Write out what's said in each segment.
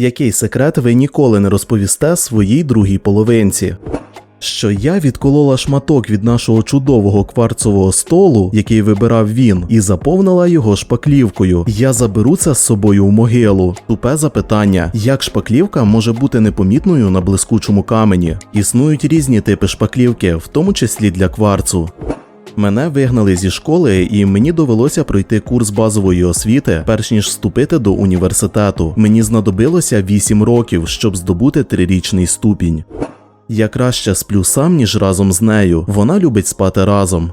Який секрет ви ніколи не розповісте своїй другій половинці? Що я відколола шматок від нашого чудового кварцового столу, який вибирав він, і заповнила його шпаклівкою. Я заберу це з собою в могилу. Тупе запитання: як шпаклівка може бути непомітною на блискучому камені? Існують різні типи шпаклівки, в тому числі для кварцу. Мене вигнали зі школи, і мені довелося пройти курс базової освіти, перш ніж вступити до університету. Мені знадобилося 8 років, щоб здобути трирічний ступінь. Я краще сплю сам, ніж разом з нею. Вона любить спати разом.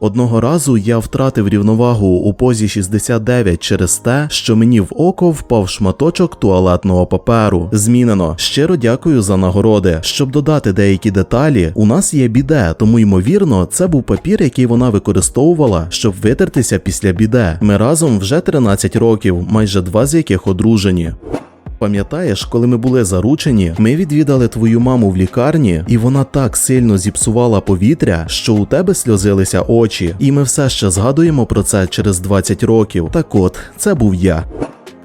Одного разу я втратив рівновагу у позі 69 через те, що мені в око впав шматочок туалетного паперу. Змінено. Щиро дякую за нагороди. Щоб додати деякі деталі, у нас є біде, тому ймовірно, це був папір, який вона використовувала, щоб витертися після біде. Ми разом вже 13 років, майже два з яких одружені. Пам'ятаєш, коли ми були заручені, ми відвідали твою маму в лікарні, і вона так сильно зіпсувала повітря, що у тебе сльозилися очі, і ми все ще згадуємо про це через 20 років. Так от, це був я.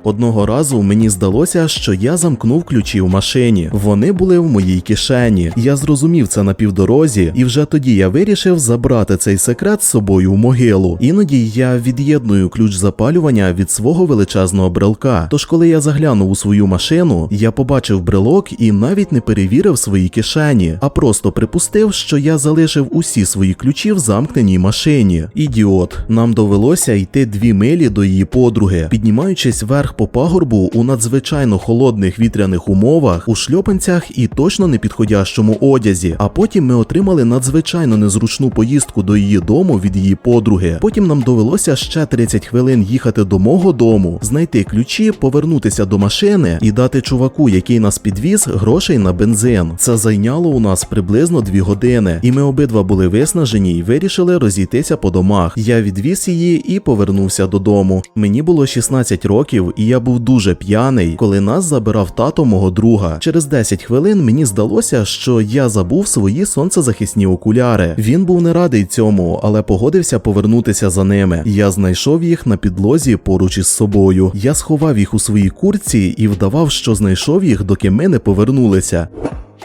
Одного разу мені здалося, що я замкнув ключі в машині. Вони були в моїй кишені. Я зрозумів це на півдорозі, і вже тоді я вирішив забрати цей секрет з собою в могилу. Іноді я від'єдную ключ запалювання від свого величезного брелка. Тож, коли я заглянув у свою машину, я побачив брелок і навіть не перевірив свої кишені, а просто припустив, що я залишив усі свої ключі в замкненій машині. Ідіот, нам довелося йти дві милі до її подруги, піднімаючись вверх по пагорбу у надзвичайно холодних вітряних умовах, у шльопанцях і точно непідходящому одязі. А потім ми отримали надзвичайно незручну поїздку до її дому від її подруги. Потім нам довелося ще 30 хвилин їхати до мого дому, знайти ключі, повернутися до машини і дати чуваку, який нас підвіз, грошей на бензин. Це зайняло у нас приблизно 2 години, і ми обидва були виснажені і вирішили розійтися по домах. Я відвіз її і повернувся додому. Мені було 16 років, я був дуже п'яний, коли нас забирав тато мого друга. Через 10 хвилин мені здалося, що я забув свої сонцезахисні окуляри. Він був не радий цьому, але погодився повернутися за ними. Я знайшов їх на підлозі поруч із собою. Я сховав їх у своїй курці і вдавав, що знайшов їх, доки ми не повернулися.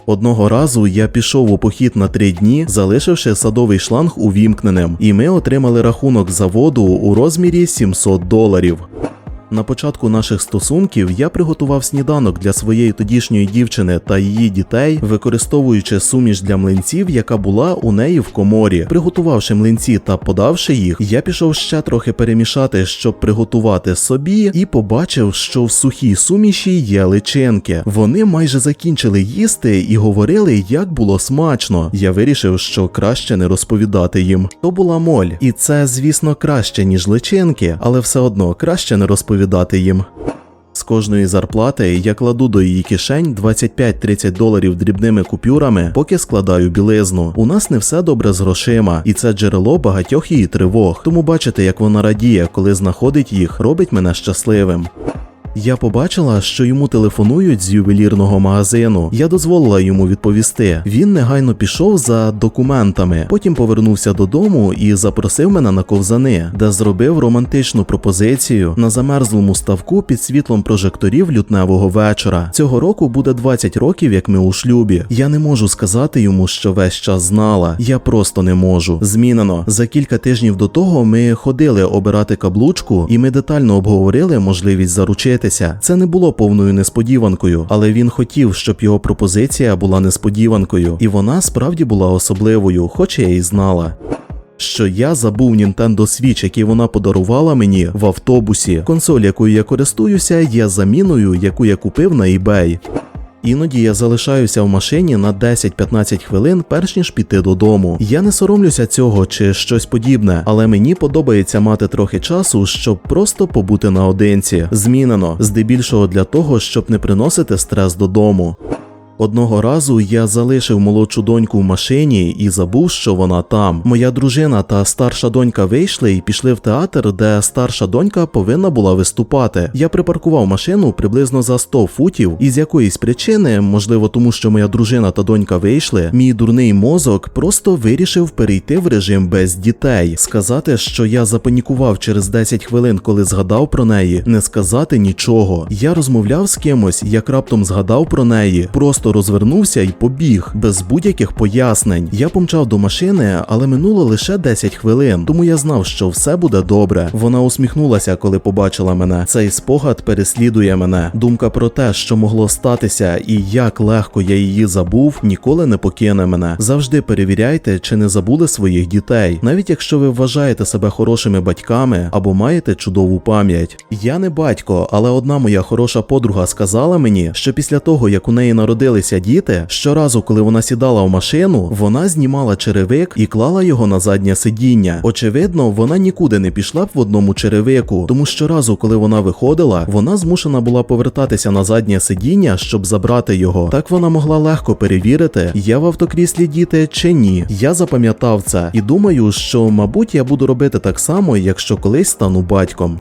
Одного разу я пішов у похід на три дні, залишивши садовий шланг увімкненим, і ми отримали рахунок за воду у розмірі 700 доларів. На початку наших стосунків я приготував сніданок для своєї тодішньої дівчини та її дітей, використовуючи суміш для млинців, яка була у неї в коморі. Приготувавши млинці та подавши їх, я пішов ще трохи перемішати, щоб приготувати собі, і побачив, що в сухій суміші є личинки. Вони майже закінчили їсти і говорили, як було смачно. Я вирішив, що краще не розповідати їм. То була моль, і це, звісно, краще ніж личинки, але все одно краще не розповідати їм. З кожної зарплати я кладу до її кишень 25-30 доларів дрібними купюрами, поки складаю білизну. У нас не все добре з грошима, і це джерело багатьох її тривог. Тому бачите, як вона радіє, коли знаходить їх, робить мене щасливим. Я побачила, що йому телефонують з ювелірного магазину. Я дозволила йому відповісти. Він негайно пішов за документами, потім повернувся додому і запросив мене на ковзани, де зробив романтичну пропозицію на замерзлому ставку під світлом прожекторів лютневого вечора. Цього року буде 20 років, як ми у шлюбі. Я не можу сказати йому, що весь час знала. Я просто не можу. Змінено за кілька тижнів до того. Ми ходили обирати каблучку, і ми детально обговорили можливість заручитися. Це не було повною несподіванкою, але він хотів, щоб його пропозиція була несподіванкою, і вона справді була особливою, хоч я і знала. Що я забув Nintendo Switch, який вона подарувала мені в автобусі. Консоль, якою я користуюся, є заміною, яку я купив на eBay. Іноді я залишаюся в машині на 10-15 хвилин, перш ніж піти додому. Я не соромлюся цього чи щось подібне, але мені подобається мати трохи часу, щоб просто побути наодинці. Змінено, здебільшого для того, щоб не приносити стрес додому. Одного разу я залишив молодшу доньку в машині і забув, що вона там. Моя дружина та старша донька вийшли і пішли в театр, де старша донька повинна була виступати. Я припаркував машину приблизно за 100 футів, і з якоїсь причини, можливо, тому що моя дружина та донька вийшли, мій дурний мозок просто вирішив перейти в режим без дітей. Сказати, що я запанікував через 10 хвилин, коли згадав про неї, не сказати нічого. Я розмовляв з кимось, як раптом згадав про неї, просто розвернувся і побіг без будь-яких пояснень. Я помчав до машини, але минуло лише 10 хвилин, тому я знав, що все буде добре. Вона усміхнулася, коли побачила мене. Цей спогад переслідує мене. Думка про те, що могло статися, і як легко я її забув, ніколи не покине мене. Завжди перевіряйте, чи не забули своїх дітей, навіть якщо ви вважаєте себе хорошими батьками або маєте чудову пам'ять. Я не батько, але одна моя хороша подруга сказала мені, що після того, як у неї народилися діти, щоразу, коли вона сідала в машину, вона знімала черевик і клала його на заднє сидіння. Очевидно, вона нікуди не пішла б в одному черевику, тому щоразу, коли вона виходила, вона змушена була повертатися на заднє сидіння, щоб забрати його. Так вона могла легко перевірити, є в автокріслі діти чи ні. Я запам'ятав це і думаю, що, мабуть, я буду робити так само, якщо колись стану батьком.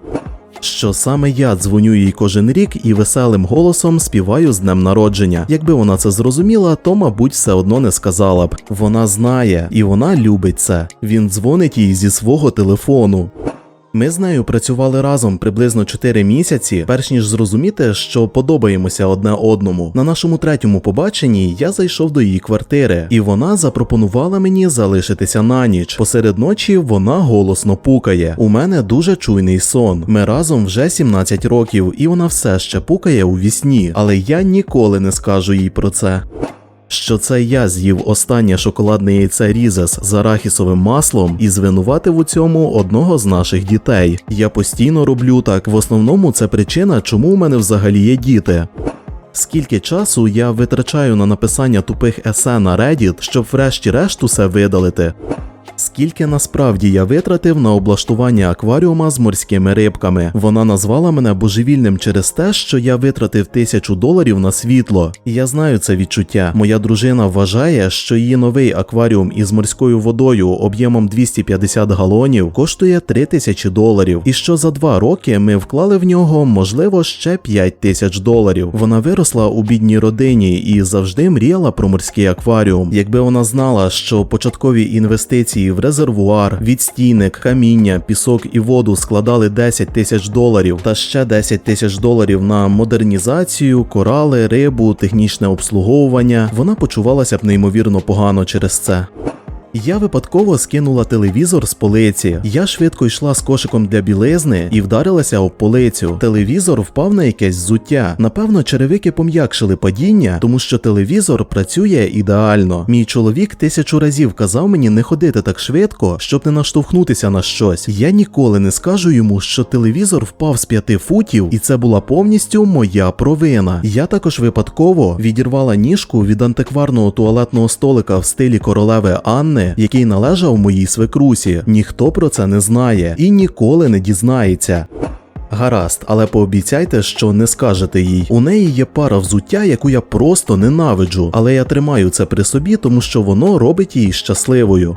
Що саме я дзвоню їй кожен рік і веселим голосом співаю з днем народження. Якби вона це зрозуміла, то мабуть все одно не сказала б. Вона знає і вона любить це. Він дзвонить їй зі свого телефону. Ми з нею працювали разом приблизно 4 місяці, перш ніж зрозуміти, що подобаємося одне одному. На нашому третьому побаченні я зайшов до її квартири, і вона запропонувала мені залишитися на ніч. Посеред ночі вона голосно пукає. У мене дуже чуйний сон. Ми разом вже 17 років, і вона все ще пукає у вісні, але я ніколи не скажу їй про це. Що це я з'їв останнє шоколадне яйце Різес з арахісовим маслом і звинуватив у цьому одного з наших дітей. Я постійно роблю так. В основному це причина, чому у мене взагалі є діти. Скільки часу я витрачаю на написання тупих есе на Reddit, щоб врешті-решт усе видалити? Скільки насправді я витратив на облаштування акваріума з морськими рибками. Вона назвала мене божевільним через те, що я витратив тисячу доларів на світло. І я знаю це відчуття. Моя дружина вважає, що її новий акваріум із морською водою об'ємом 250 галонів коштує 3000 доларів. І що за два роки ми вклали в нього, можливо, ще 5 тисяч доларів. Вона виросла у бідній родині і завжди мріяла про морський акваріум. Якби вона знала, що початкові інвестиції в резервуар, відстійник, каміння, пісок і воду складали 10 тисяч доларів та ще 10 тисяч доларів на модернізацію, корали, рибу, технічне обслуговування, вона почувалася б неймовірно погано через це. Я випадково скинула телевізор з полиці. Я швидко йшла з кошиком для білизни і вдарилася об полицю. Телевізор впав на якесь зуття. Напевно, черевики пом'якшили падіння, тому що телевізор працює ідеально. Мій чоловік тисячу разів казав мені не ходити так швидко, щоб не наштовхнутися на щось. Я ніколи не скажу йому, що телевізор впав з п'яти футів, і це була повністю моя провина. Я також випадково відірвала ніжку від антикварного туалетного столика в стилі королеви Анни який належав моїй свекрусі. Ніхто про це не знає і ніколи не дізнається. Гаразд, але пообіцяйте, що не скажете їй. У неї є пара взуття, яку я просто ненавиджу, але я тримаю це при собі, тому що воно робить її щасливою.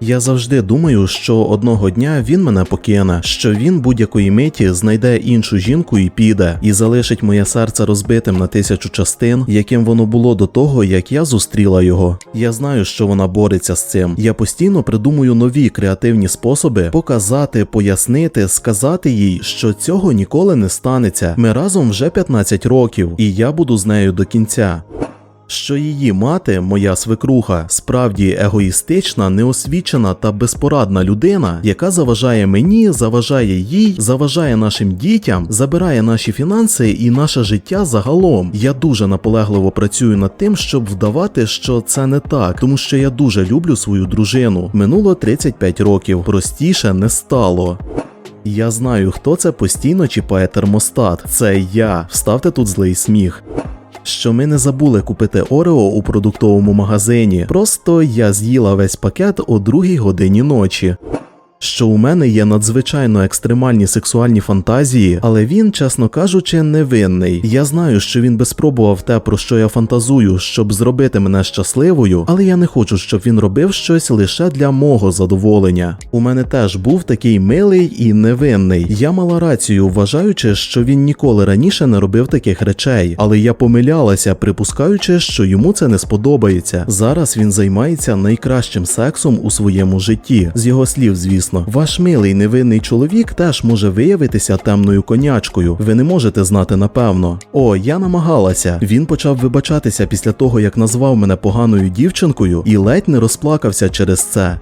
Я завжди думаю, що одного дня він мене покине, що він будь-якої миті знайде іншу жінку і піде, і залишить моє серце розбитим на тисячу частин, яким воно було до того, як я зустріла його. Я знаю, що вона бореться з цим. Я постійно придумую нові креативні способи показати, пояснити, сказати їй, що цього ніколи не станеться. Ми разом вже 15 років, і я буду з нею до кінця. Що її мати, моя свекруха, справді егоїстична, неосвічена та безпорадна людина, яка заважає мені, заважає їй, заважає нашим дітям, забирає наші фінанси і наше життя загалом. Я дуже наполегливо працюю над тим, щоб вдавати, що це не так, тому що я дуже люблю свою дружину. Минуло 35 років, простіше не стало. Я знаю, хто це постійно чіпає термостат. Це я. Вставте тут злий сміх що ми не забули купити Орео у продуктовому магазині. Просто я з'їла весь пакет о другій годині ночі. Що у мене є надзвичайно екстремальні сексуальні фантазії, але він, чесно кажучи, невинний. Я знаю, що він би спробував те, про що я фантазую, щоб зробити мене щасливою, але я не хочу, щоб він робив щось лише для мого задоволення. У мене теж був такий милий і невинний. Я мала рацію, вважаючи, що він ніколи раніше не робив таких речей, але я помилялася, припускаючи, що йому це не сподобається. Зараз він займається найкращим сексом у своєму житті. З його слів, звісно, ваш милий невинний чоловік теж може виявитися темною конячкою. Ви не можете знати напевно. О, я намагалася. Він почав вибачатися після того, як назвав мене поганою дівчинкою, і ледь не розплакався через це.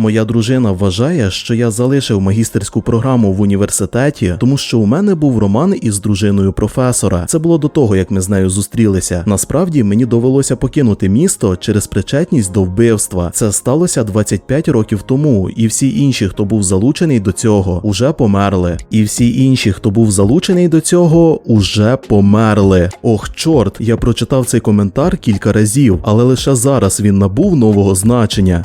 Моя дружина вважає, що я залишив магістерську програму в університеті, тому що у мене був роман із дружиною професора. Це було до того, як ми з нею зустрілися. Насправді мені довелося покинути місто через причетність до вбивства. Це сталося 25 років тому, і всі інші, хто був залучений до цього, уже померли. І всі інші, хто був залучений до цього, уже померли. Ох, чорт, я прочитав цей коментар кілька разів, але лише зараз він набув нового значення.